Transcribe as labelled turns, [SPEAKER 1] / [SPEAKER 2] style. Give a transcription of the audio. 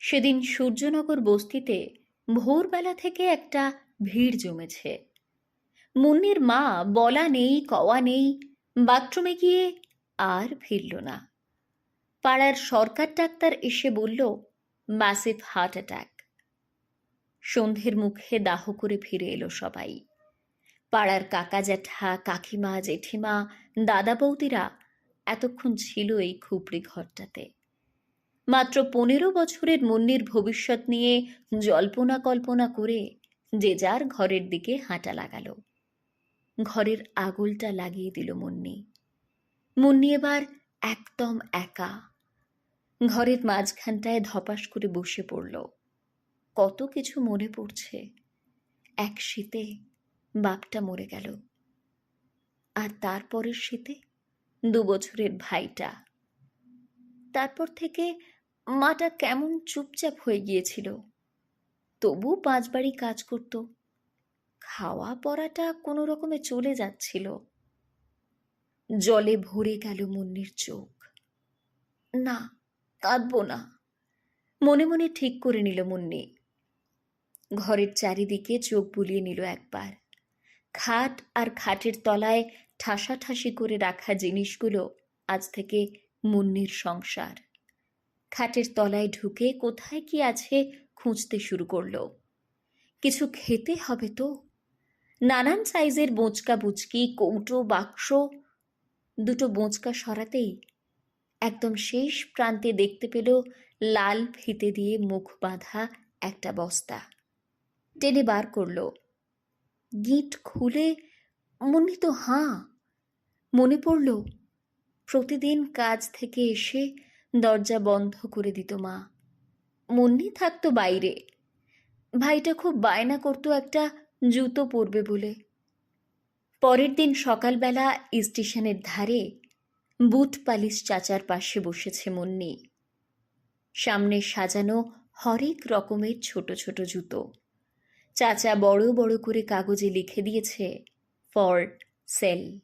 [SPEAKER 1] সেদিন সূর্যনগর বস্তিতে ভোরবেলা থেকে একটা ভিড় জমেছে। মুন্নির মা বলা নেই, কওয়া নেই, বাথরুমে গিয়ে আর ফিরল না। পাড়ার সরকার ডাক্তার এসে বলল ম্যাসিভ হার্ট অ্যাটাক। সন্ধ্যের মুখে দাহ করে ফিরে এলো সবাই। পাড়ার কাকা জ্যাঠা, কাকিমা, জেঠিমা, দাদা বৌদিরা এতক্ষণ ছিল এই খুপড়ি ঘরটাতে। মাত্র পনেরো বছরের মুন্নির ভবিষ্যৎ নিয়ে জল্পনা কল্পনা করে যে যার ঘরের দিকে হাঁটা লাগাল। ঘরের আগুলটা লাগিয়ে দিল মুন্নি। মুন্নি এবার একদম একা। ঘরের মাঝখানটায় ধপাস করে বসে পড়ল। কত কিছু মনে পড়ছে। এক শীতে বাপটা মরে গেল। আর তারপরের শীতে দু বছরের ভাইটা তারপর থেকে মাটা কেমন চুপচাপ হয়ে গিয়েছিল। তবু পাঁচ বাড়ি কাজ করত। খাওয়া পড়াটা কোনো রকমে চলে যাচ্ছিল। জলে ভরে গেল মুন্নির চোখ। না, কাঁদবো না। মনে মনে ঠিক করে নিল মুন্নি। ঘরের চারিদিকে চোখ বুলিয়ে নিল একবার। খাট আর খাটের তলায় ঠাসাঠাসি করে রাখা জিনিসগুলো আজ থেকে মুন্নির সংসার। খাটের তলায় ঢুকে কোথায় কি আছে খুঁজতে শুরু করল। কিছু খেতে হবে তো? নানান সাইজের বোঁচকা বুচকি, কৌটো, বাক্স, দুটো বোঁচকা সরাতেই একদম শেষ প্রান্তে দেখতে পেল লাল ফিতে দিয়ে মুখ বাঁধা একটা বস্তা। টেনে বার করল। গিট খুলে, মুন্নি তো হাঁ। মনে পড়ল প্রতিদিন কাজ থেকে এসে দরজা বন্ধ করে দিত মা। মুন্নি থাকতো বাইরে। ভাইটা খুব বায়না করতো একটা জুতো পরবে বলে। পরের দিন সকালবেলা স্টেশনের ধারে বুট পালিশ চাচার পাশে বসেছে মুন্নি। সামনে সাজানো হরেক রকমের ছোট ছোট জুতো। চাচা বড় বড় করে কাগজে লিখে দিয়েছে, ফর সেল।